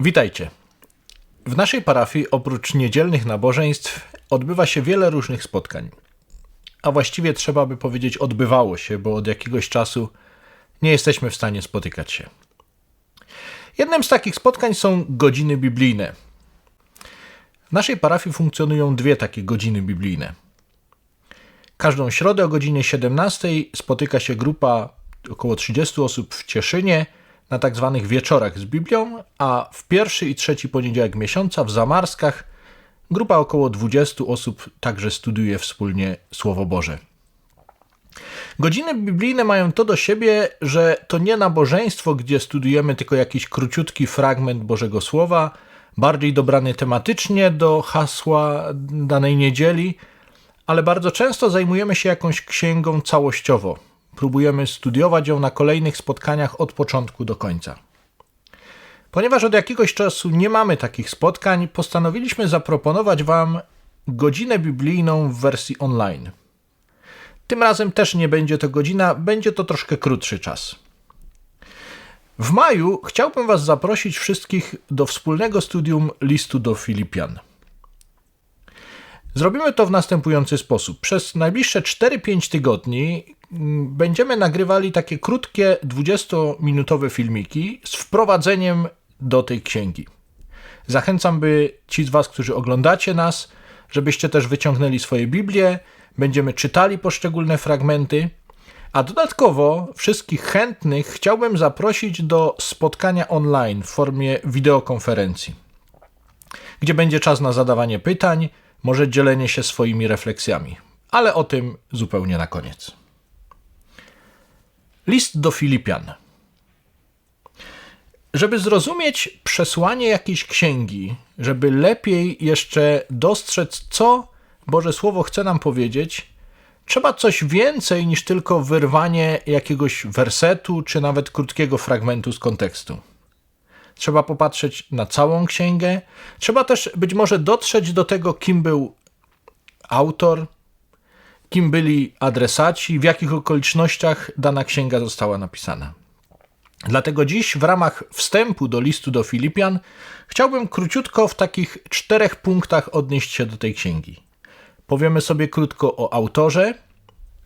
Witajcie. W naszej parafii oprócz niedzielnych nabożeństw odbywa się wiele różnych spotkań. A właściwie trzeba by powiedzieć odbywało się, bo od jakiegoś czasu nie jesteśmy w stanie spotykać się. Jednym z takich spotkań są godziny biblijne. W naszej parafii funkcjonują dwie takie godziny biblijne. Każdą środę o godzinie 17 spotyka się grupa około 30 osób w Cieszynie na tak zwanych wieczorach z Biblią, a w pierwszy i trzeci poniedziałek miesiąca w Zamarskach grupa około 20 osób także studiuje wspólnie Słowo Boże. Godziny biblijne mają to do siebie, że to nie nabożeństwo, gdzie studujemy tylko jakiś króciutki fragment Bożego Słowa, bardziej dobrany tematycznie do hasła danej niedzieli, ale bardzo często zajmujemy się jakąś księgą całościowo. Próbujemy studiować ją na kolejnych spotkaniach od początku do końca. Ponieważ od jakiegoś czasu nie mamy takich spotkań, postanowiliśmy zaproponować Wam godzinę biblijną w wersji online. Tym razem też nie będzie to godzina, będzie to troszkę krótszy czas. W maju chciałbym Was zaprosić wszystkich do wspólnego studium listu do Filipian. Zrobimy to w następujący sposób. Przez najbliższe 4-5 tygodni będziemy nagrywali takie krótkie 20-minutowe filmiki z wprowadzeniem do tej księgi. Zachęcam, by ci z Was, którzy oglądacie nas, żebyście też wyciągnęli swoje Biblię, będziemy czytali poszczególne fragmenty, a dodatkowo wszystkich chętnych chciałbym zaprosić do spotkania online w formie wideokonferencji, gdzie będzie czas na zadawanie pytań, może dzielenie się swoimi refleksjami, ale o tym zupełnie na koniec. List do Filipian. Żeby zrozumieć przesłanie jakiejś księgi, żeby lepiej jeszcze dostrzec, co Boże Słowo chce nam powiedzieć, trzeba coś więcej niż tylko wyrwanie jakiegoś wersetu czy nawet krótkiego fragmentu z kontekstu. Trzeba popatrzeć na całą księgę. Trzeba też być może dotrzeć do tego, kim był autor, kim byli adresaci, w jakich okolicznościach dana księga została napisana. Dlatego dziś w ramach wstępu do listu do Filipian chciałbym króciutko w takich czterech punktach odnieść się do tej księgi. Powiemy sobie krótko o autorze,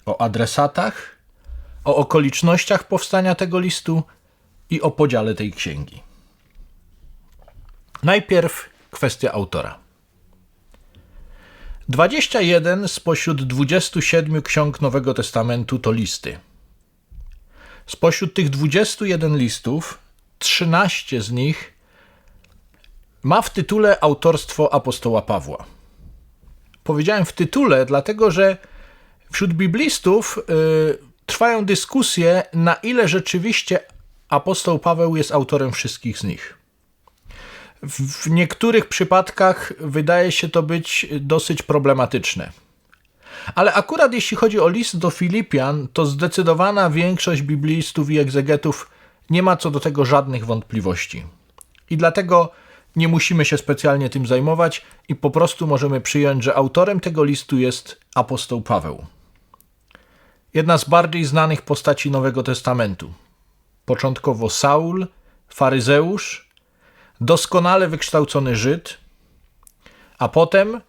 o adresatach, o okolicznościach powstania tego listu i o podziale tej księgi. Najpierw kwestia autora. 21 spośród 27 ksiąg Nowego Testamentu to listy. Spośród tych 21 listów, 13 z nich ma w tytule autorstwo apostoła Pawła. Powiedziałem w tytule, dlatego że wśród biblistów y, trwają dyskusje, na ile rzeczywiście apostoł Paweł jest autorem wszystkich z nich. W niektórych przypadkach wydaje się to być dosyć problematyczne. Ale akurat jeśli chodzi o list do Filipian, to zdecydowana większość biblistów i egzegetów nie ma co do tego żadnych wątpliwości. I dlatego nie musimy się specjalnie tym zajmować i po prostu możemy przyjąć, że autorem tego listu jest apostoł Paweł. Jedna z bardziej znanych postaci Nowego Testamentu. Początkowo Saul, faryzeusz, doskonale wykształcony Żyd, a potem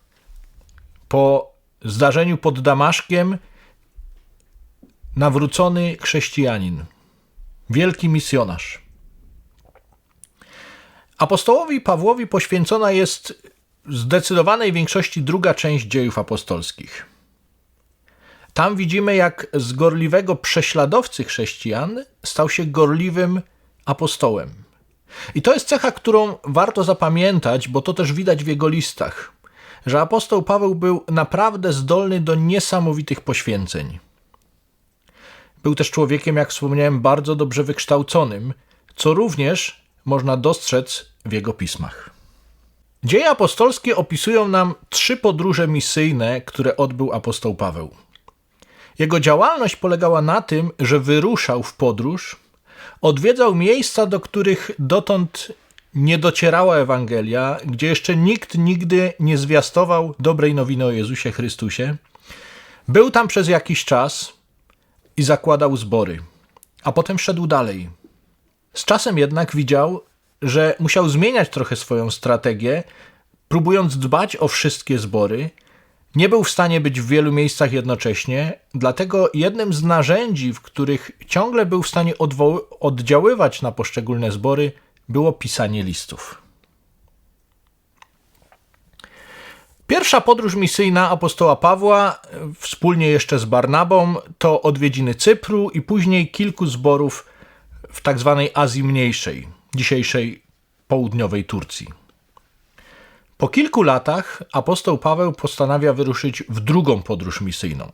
po zdarzeniu pod Damaszkiem nawrócony chrześcijanin, wielki misjonarz. Apostołowi Pawłowi poświęcona jest w zdecydowanej większości druga część dziejów apostolskich. Tam widzimy, jak z gorliwego prześladowcy chrześcijan stał się gorliwym apostołem. I to jest cecha, którą warto zapamiętać, bo to też widać w jego listach, że apostoł Paweł był naprawdę zdolny do niesamowitych poświęceń. Był też człowiekiem, jak wspomniałem, bardzo dobrze wykształconym, co również można dostrzec w jego pismach. Dzieje apostolskie opisują nam trzy podróże misyjne, które odbył apostoł Paweł. Jego działalność polegała na tym, że wyruszał w podróż, odwiedzał miejsca, do których dotąd nie docierała Ewangelia, gdzie jeszcze nikt nigdy nie zwiastował dobrej nowiny o Jezusie Chrystusie. Był tam przez jakiś czas i zakładał zbory, a potem szedł dalej. Z czasem jednak widział, że musiał zmieniać trochę swoją strategię, próbując dbać o wszystkie zbory. Nie był w stanie być w wielu miejscach jednocześnie, dlatego jednym z narzędzi, w których ciągle był w stanie oddziaływać na poszczególne zbory, było pisanie listów. Pierwsza podróż misyjna apostoła Pawła, wspólnie jeszcze z Barnabą, to odwiedziny Cypru i później kilku zborów w tak zwanej Azji Mniejszej, dzisiejszej południowej Turcji. Po kilku latach apostoł Paweł postanawia wyruszyć w drugą podróż misyjną.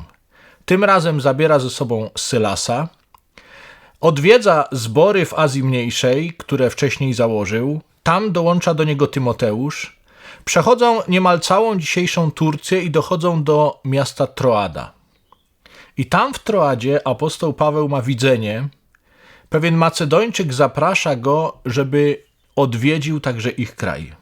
Tym razem zabiera ze sobą Sylasa, odwiedza zbory w Azji Mniejszej, które wcześniej założył, tam dołącza do niego Tymoteusz, przechodzą niemal całą dzisiejszą Turcję i dochodzą do miasta Troada. I tam w Troadzie apostoł Paweł ma widzenie. Pewien Macedończyk zaprasza go, żeby odwiedził także ich kraj.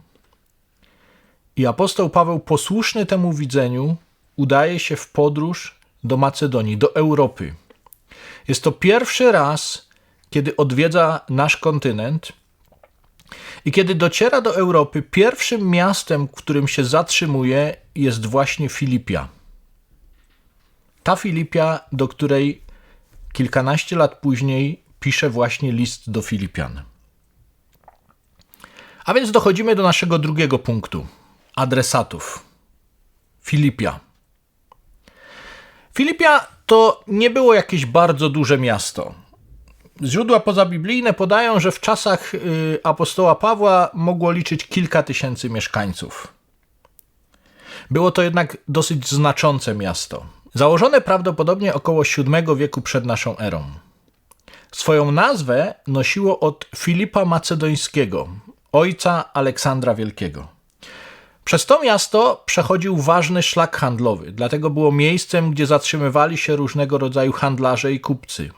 I apostoł Paweł, posłuszny temu widzeniu, udaje się w podróż do Macedonii, do Europy. Jest to pierwszy raz, kiedy odwiedza nasz kontynent. I kiedy dociera do Europy, pierwszym miastem, w którym się zatrzymuje, jest właśnie Filipia. Ta Filipia, do której kilkanaście lat później pisze właśnie list do Filipian. A więc dochodzimy do naszego drugiego punktu adresatów. Filipia. Filipia to nie było jakieś bardzo duże miasto. Źródła pozabiblijne podają, że w czasach y, apostoła Pawła mogło liczyć kilka tysięcy mieszkańców. Było to jednak dosyć znaczące miasto. Założone prawdopodobnie około VII wieku przed naszą erą. Swoją nazwę nosiło od Filipa Macedońskiego, ojca Aleksandra Wielkiego. Przez to miasto przechodził ważny szlak handlowy, dlatego było miejscem, gdzie zatrzymywali się różnego rodzaju handlarze i kupcy.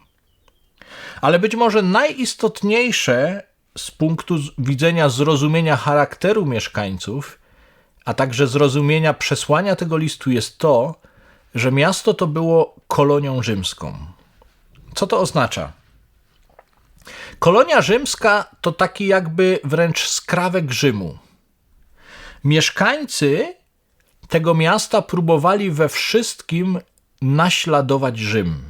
Ale być może najistotniejsze z punktu widzenia zrozumienia charakteru mieszkańców, a także zrozumienia przesłania tego listu jest to, że miasto to było kolonią rzymską. Co to oznacza? Kolonia rzymska to taki jakby wręcz skrawek Rzymu. Mieszkańcy tego miasta próbowali we wszystkim naśladować Rzym.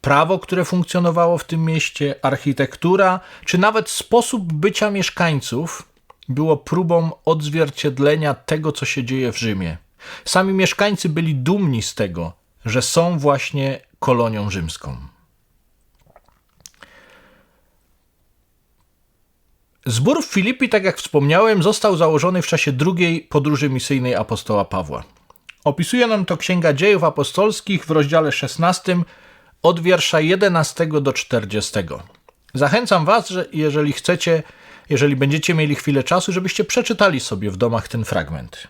Prawo, które funkcjonowało w tym mieście, architektura, czy nawet sposób bycia mieszkańców było próbą odzwierciedlenia tego, co się dzieje w Rzymie. Sami mieszkańcy byli dumni z tego, że są właśnie kolonią rzymską. Zbór w Filipi, tak jak wspomniałem, został założony w czasie drugiej podróży misyjnej apostoła Pawła. Opisuje nam to Księga Dziejów Apostolskich w rozdziale 16 od wiersza 11 do 40. Zachęcam Was, że jeżeli chcecie, jeżeli będziecie mieli chwilę czasu, żebyście przeczytali sobie w domach ten fragment.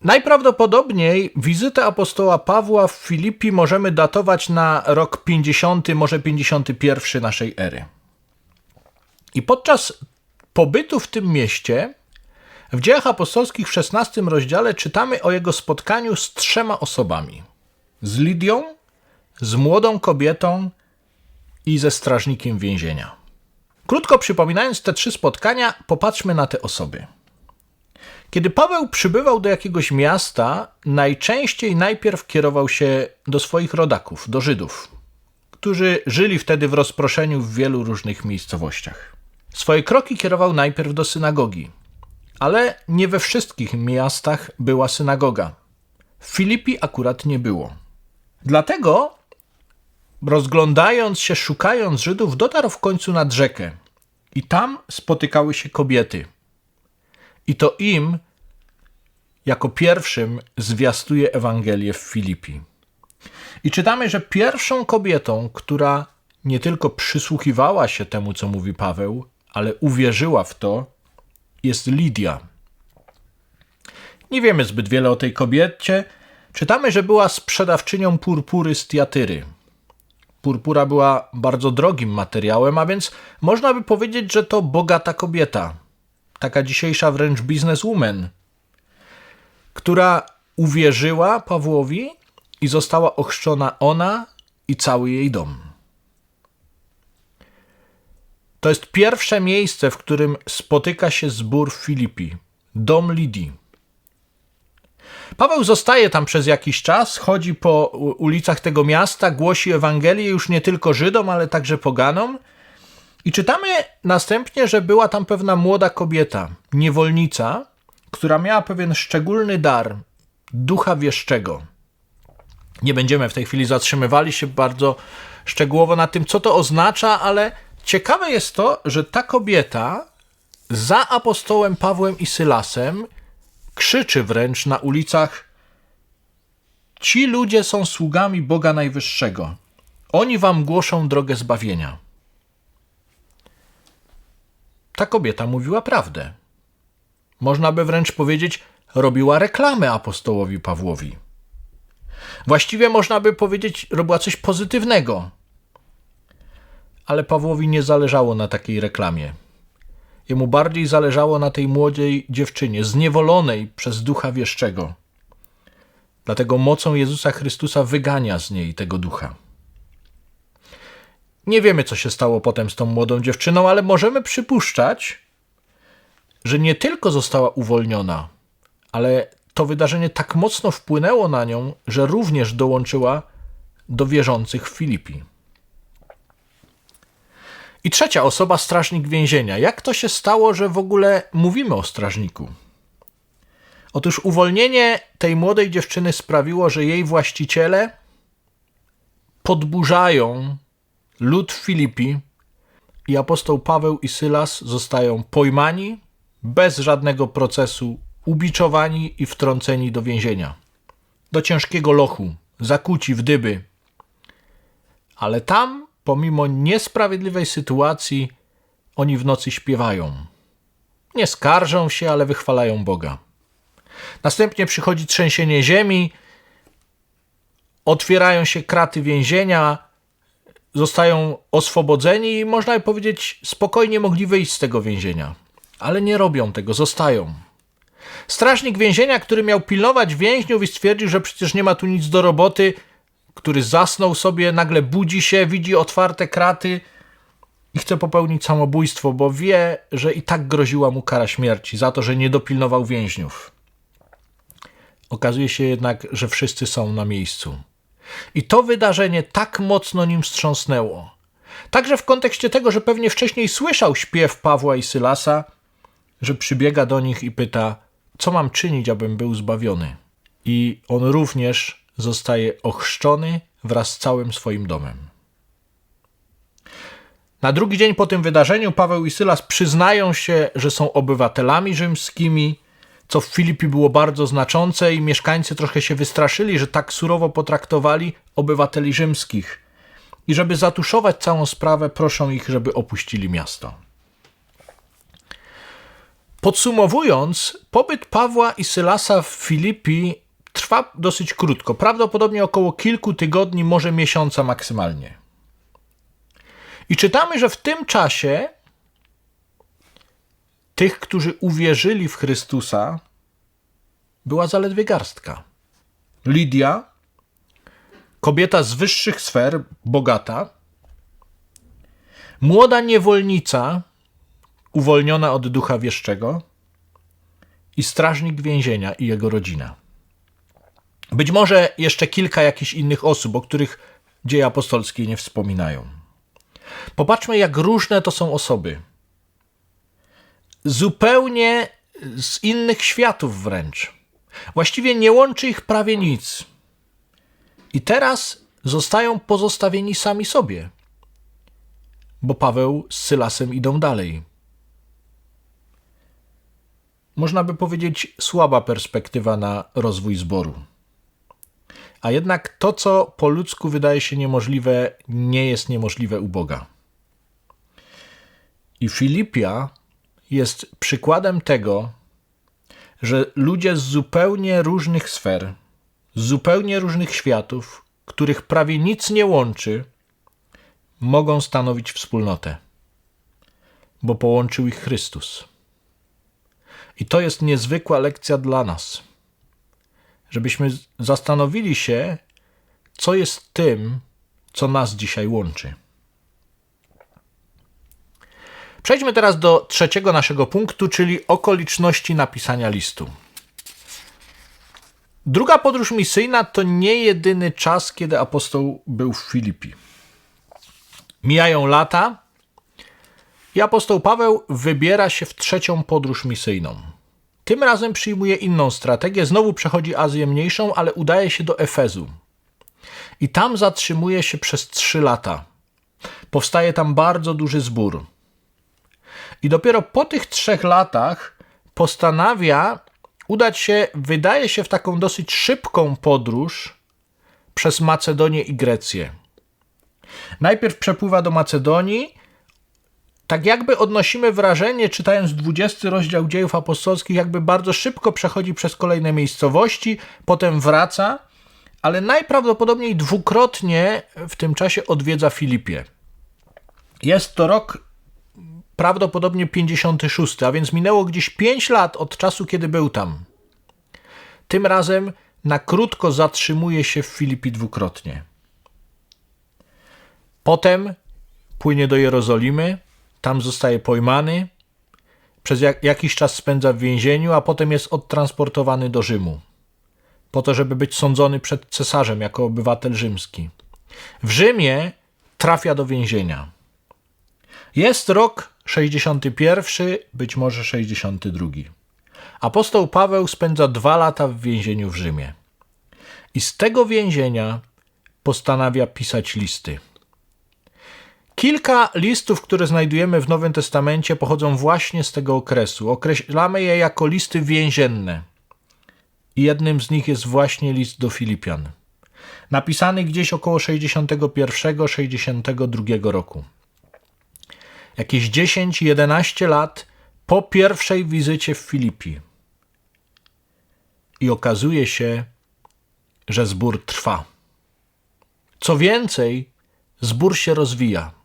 Najprawdopodobniej wizytę apostoła Pawła w Filipi możemy datować na rok 50, może 51 naszej ery. I podczas pobytu w tym mieście, w dziejach apostolskich w 16 rozdziale czytamy o jego spotkaniu z trzema osobami: z Lidią, z młodą kobietą i ze strażnikiem więzienia. Krótko przypominając te trzy spotkania, popatrzmy na te osoby. Kiedy Paweł przybywał do jakiegoś miasta, najczęściej najpierw kierował się do swoich rodaków, do Żydów, którzy żyli wtedy w rozproszeniu w wielu różnych miejscowościach. Swoje kroki kierował najpierw do synagogi, ale nie we wszystkich miastach była synagoga. W Filipi akurat nie było. Dlatego, rozglądając się, szukając Żydów, dotarł w końcu nad rzekę i tam spotykały się kobiety. I to im, jako pierwszym, zwiastuje Ewangelię w Filipi. I czytamy, że pierwszą kobietą, która nie tylko przysłuchiwała się temu, co mówi Paweł, ale uwierzyła w to, jest Lidia. Nie wiemy zbyt wiele o tej kobiecie. Czytamy, że była sprzedawczynią purpury z Tiatyry. Purpura była bardzo drogim materiałem, a więc można by powiedzieć, że to bogata kobieta. Taka dzisiejsza wręcz bizneswoman, która uwierzyła Pawłowi i została ochrzczona ona i cały jej dom. To jest pierwsze miejsce, w którym spotyka się zbór Filipi dom Lidii. Paweł zostaje tam przez jakiś czas, chodzi po ulicach tego miasta, głosi Ewangelię już nie tylko Żydom, ale także poganom. I czytamy następnie, że była tam pewna młoda kobieta, niewolnica, która miała pewien szczególny dar ducha wieszczego. Nie będziemy w tej chwili zatrzymywali się bardzo szczegółowo na tym, co to oznacza, ale ciekawe jest to, że ta kobieta za apostołem Pawłem i Sylasem krzyczy wręcz na ulicach: Ci ludzie są sługami Boga Najwyższego. Oni wam głoszą drogę zbawienia. Ta kobieta mówiła prawdę. Można by wręcz powiedzieć, robiła reklamę apostołowi Pawłowi. Właściwie można by powiedzieć, robiła coś pozytywnego. Ale Pawłowi nie zależało na takiej reklamie. Jemu bardziej zależało na tej młodziej dziewczynie, zniewolonej przez ducha wieszczego. Dlatego mocą Jezusa Chrystusa wygania z niej tego ducha. Nie wiemy, co się stało potem z tą młodą dziewczyną, ale możemy przypuszczać, że nie tylko została uwolniona, ale to wydarzenie tak mocno wpłynęło na nią, że również dołączyła do wierzących w Filipi. I trzecia osoba, strażnik więzienia. Jak to się stało, że w ogóle mówimy o strażniku? Otóż uwolnienie tej młodej dziewczyny sprawiło, że jej właściciele podburzają lud Filipi i apostoł Paweł i Sylas zostają pojmani bez żadnego procesu, ubiczowani i wtrąceni do więzienia. Do ciężkiego lochu, zakuci w dyby. Ale tam pomimo niesprawiedliwej sytuacji, oni w nocy śpiewają. Nie skarżą się, ale wychwalają Boga. Następnie przychodzi trzęsienie ziemi, otwierają się kraty więzienia, zostają oswobodzeni i można powiedzieć, spokojnie mogli wyjść z tego więzienia. Ale nie robią tego, zostają. Strażnik więzienia, który miał pilnować więźniów i stwierdził, że przecież nie ma tu nic do roboty, który zasnął sobie, nagle budzi się, widzi otwarte kraty i chce popełnić samobójstwo, bo wie, że i tak groziła mu kara śmierci za to, że nie dopilnował więźniów. Okazuje się jednak, że wszyscy są na miejscu. I to wydarzenie tak mocno nim wstrząsnęło. Także w kontekście tego, że pewnie wcześniej słyszał śpiew Pawła i Sylasa, że przybiega do nich i pyta: Co mam czynić, abym był zbawiony? I on również zostaje ochrzczony wraz z całym swoim domem. Na drugi dzień po tym wydarzeniu Paweł i Sylas przyznają się, że są obywatelami rzymskimi, co w Filipi było bardzo znaczące i mieszkańcy trochę się wystraszyli, że tak surowo potraktowali obywateli rzymskich. I żeby zatuszować całą sprawę, proszą ich, żeby opuścili miasto. Podsumowując, pobyt Pawła i Sylasa w Filipi trwa dosyć krótko, prawdopodobnie około kilku tygodni, może miesiąca maksymalnie. I czytamy, że w tym czasie tych, którzy uwierzyli w Chrystusa, była zaledwie garstka. Lidia, kobieta z wyższych sfer, bogata, młoda niewolnica, uwolniona od ducha wieszczego i strażnik więzienia i jego rodzina. Być może jeszcze kilka jakichś innych osób, o których dzieje apostolskie nie wspominają. Popatrzmy, jak różne to są osoby. Zupełnie z innych światów wręcz. Właściwie nie łączy ich prawie nic. I teraz zostają pozostawieni sami sobie, bo Paweł z Sylasem idą dalej. Można by powiedzieć, słaba perspektywa na rozwój zboru. A jednak to, co po ludzku wydaje się niemożliwe, nie jest niemożliwe u Boga. I Filipia jest przykładem tego, że ludzie z zupełnie różnych sfer, z zupełnie różnych światów, których prawie nic nie łączy, mogą stanowić wspólnotę, bo połączył ich Chrystus. I to jest niezwykła lekcja dla nas żebyśmy zastanowili się, co jest tym, co nas dzisiaj łączy. Przejdźmy teraz do trzeciego naszego punktu, czyli okoliczności napisania listu. Druga podróż misyjna to nie jedyny czas, kiedy apostoł był w Filipi. Mijają lata i apostoł Paweł wybiera się w trzecią podróż misyjną. Tym razem przyjmuje inną strategię, znowu przechodzi Azję Mniejszą, ale udaje się do Efezu. I tam zatrzymuje się przez trzy lata. Powstaje tam bardzo duży zbór. I dopiero po tych trzech latach postanawia udać się, wydaje się, w taką dosyć szybką podróż przez Macedonię i Grecję. Najpierw przepływa do Macedonii, tak jakby odnosimy wrażenie, czytając 20 rozdział dziejów apostolskich, jakby bardzo szybko przechodzi przez kolejne miejscowości, potem wraca, ale najprawdopodobniej dwukrotnie w tym czasie odwiedza Filipie. Jest to rok prawdopodobnie 56, a więc minęło gdzieś 5 lat od czasu, kiedy był tam. Tym razem na krótko zatrzymuje się w Filipi dwukrotnie. Potem płynie do Jerozolimy, tam zostaje pojmany, przez jak, jakiś czas spędza w więzieniu, a potem jest odtransportowany do Rzymu, po to, żeby być sądzony przed cesarzem jako obywatel rzymski. W Rzymie trafia do więzienia. Jest rok 61, być może 62. Apostoł Paweł spędza dwa lata w więzieniu w Rzymie. I z tego więzienia postanawia pisać listy. Kilka listów, które znajdujemy w Nowym Testamencie, pochodzą właśnie z tego okresu. Określamy je jako listy więzienne. I jednym z nich jest właśnie list do Filipian. Napisany gdzieś około 61-62 roku. Jakieś 10-11 lat po pierwszej wizycie w Filipi. I okazuje się, że zbór trwa. Co więcej, zbór się rozwija.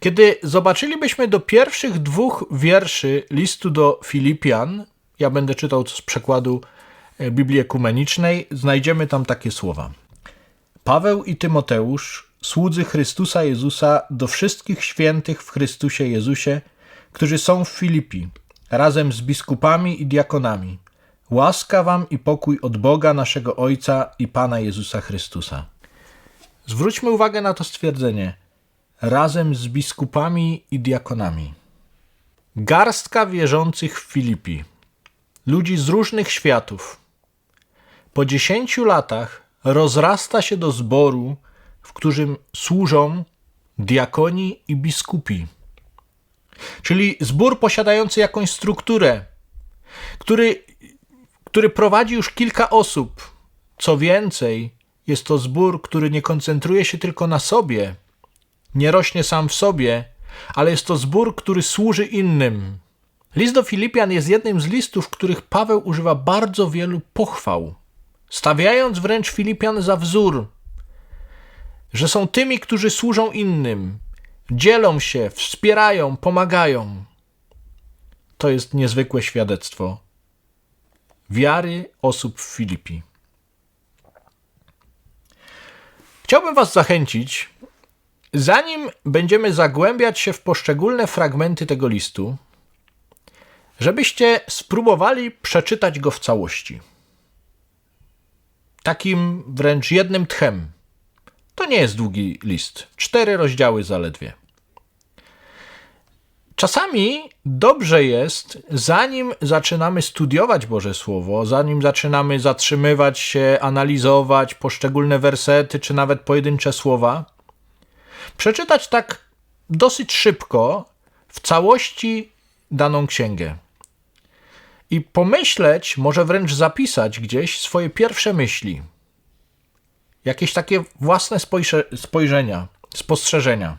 Kiedy zobaczylibyśmy do pierwszych dwóch wierszy listu do Filipian, ja będę czytał z przekładu e, Biblii Ekumenicznej, znajdziemy tam takie słowa. Paweł i Tymoteusz, słudzy Chrystusa Jezusa, do wszystkich świętych w Chrystusie Jezusie, którzy są w Filipi, razem z biskupami i diakonami. Łaska wam i pokój od Boga naszego Ojca i Pana Jezusa Chrystusa. Zwróćmy uwagę na to stwierdzenie – razem z biskupami i diakonami. Garstka wierzących w Filipi, ludzi z różnych światów, po dziesięciu latach rozrasta się do zboru, w którym służą diakoni i biskupi. Czyli zbór posiadający jakąś strukturę, który, który prowadzi już kilka osób. Co więcej, jest to zbór, który nie koncentruje się tylko na sobie, nie rośnie sam w sobie, ale jest to zbór, który służy innym. List do Filipian jest jednym z listów, w których Paweł używa bardzo wielu pochwał, stawiając wręcz Filipian za wzór, że są tymi, którzy służą innym, dzielą się, wspierają, pomagają. To jest niezwykłe świadectwo wiary osób w Filipi. Chciałbym Was zachęcić, Zanim będziemy zagłębiać się w poszczególne fragmenty tego listu, żebyście spróbowali przeczytać go w całości. Takim wręcz jednym tchem. To nie jest długi list, cztery rozdziały zaledwie. Czasami dobrze jest, zanim zaczynamy studiować Boże Słowo, zanim zaczynamy zatrzymywać się, analizować poszczególne wersety czy nawet pojedyncze słowa, przeczytać tak dosyć szybko w całości daną księgę. I pomyśleć, może wręcz zapisać gdzieś swoje pierwsze myśli. Jakieś takie własne spojrzenia, spostrzeżenia.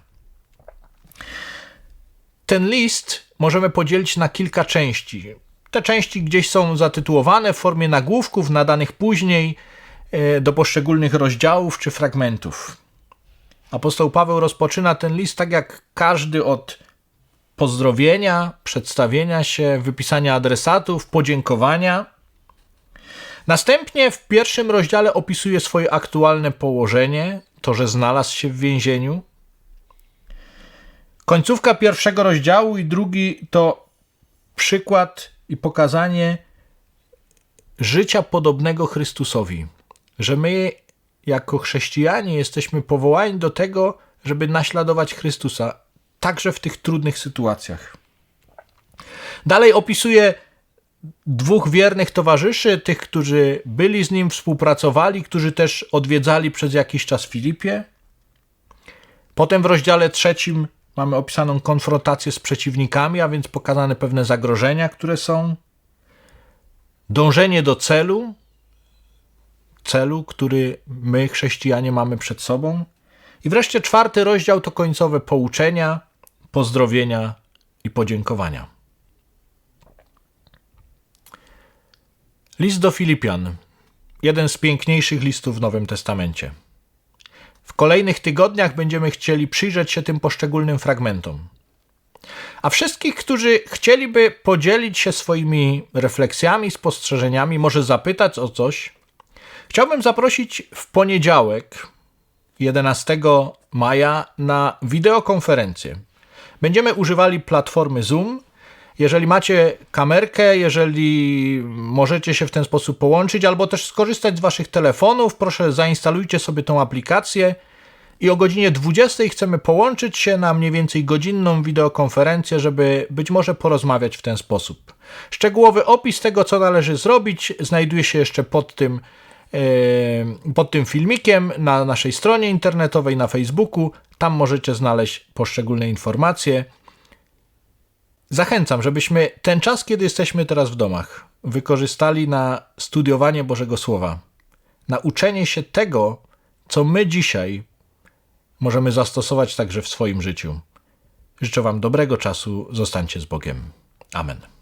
Ten list możemy podzielić na kilka części. Te części gdzieś są zatytułowane w formie nagłówków, nadanych później e, do poszczególnych rozdziałów czy fragmentów. Apostoł Paweł rozpoczyna ten list tak jak każdy od pozdrowienia, przedstawienia się, wypisania adresatów, podziękowania. Następnie w pierwszym rozdziale opisuje swoje aktualne położenie, to, że znalazł się w więzieniu. Końcówka pierwszego rozdziału i drugi to przykład i pokazanie życia podobnego Chrystusowi. Że my, jako chrześcijanie, jesteśmy powołani do tego, żeby naśladować Chrystusa, także w tych trudnych sytuacjach. Dalej opisuje dwóch wiernych towarzyszy, tych, którzy byli z nim, współpracowali, którzy też odwiedzali przez jakiś czas Filipie. Potem w rozdziale trzecim mamy opisaną konfrontację z przeciwnikami, a więc pokazane pewne zagrożenia, które są. Dążenie do celu, celu, który my, chrześcijanie, mamy przed sobą. I wreszcie czwarty rozdział to końcowe pouczenia, pozdrowienia i podziękowania. List do Filipian. Jeden z piękniejszych listów w Nowym Testamencie. W kolejnych tygodniach będziemy chcieli przyjrzeć się tym poszczególnym fragmentom. A wszystkich, którzy chcieliby podzielić się swoimi refleksjami, spostrzeżeniami, może zapytać o coś, chciałbym zaprosić w poniedziałek, 11 maja, na wideokonferencję. Będziemy używali platformy Zoom. Jeżeli macie kamerkę, jeżeli możecie się w ten sposób połączyć, albo też skorzystać z waszych telefonów, proszę zainstalujcie sobie tą aplikację i o godzinie 20 chcemy połączyć się na mniej więcej godzinną wideokonferencję, żeby być może porozmawiać w ten sposób. Szczegółowy opis tego, co należy zrobić, znajduje się jeszcze pod tym, pod tym filmikiem na naszej stronie internetowej, na Facebooku. Tam możecie znaleźć poszczególne informacje. Zachęcam, żebyśmy ten czas, kiedy jesteśmy teraz w domach, wykorzystali na studiowanie Bożego Słowa, na uczenie się tego, co my dzisiaj możemy zastosować także w swoim życiu. Życzę Wam dobrego czasu, zostańcie z Bogiem. Amen.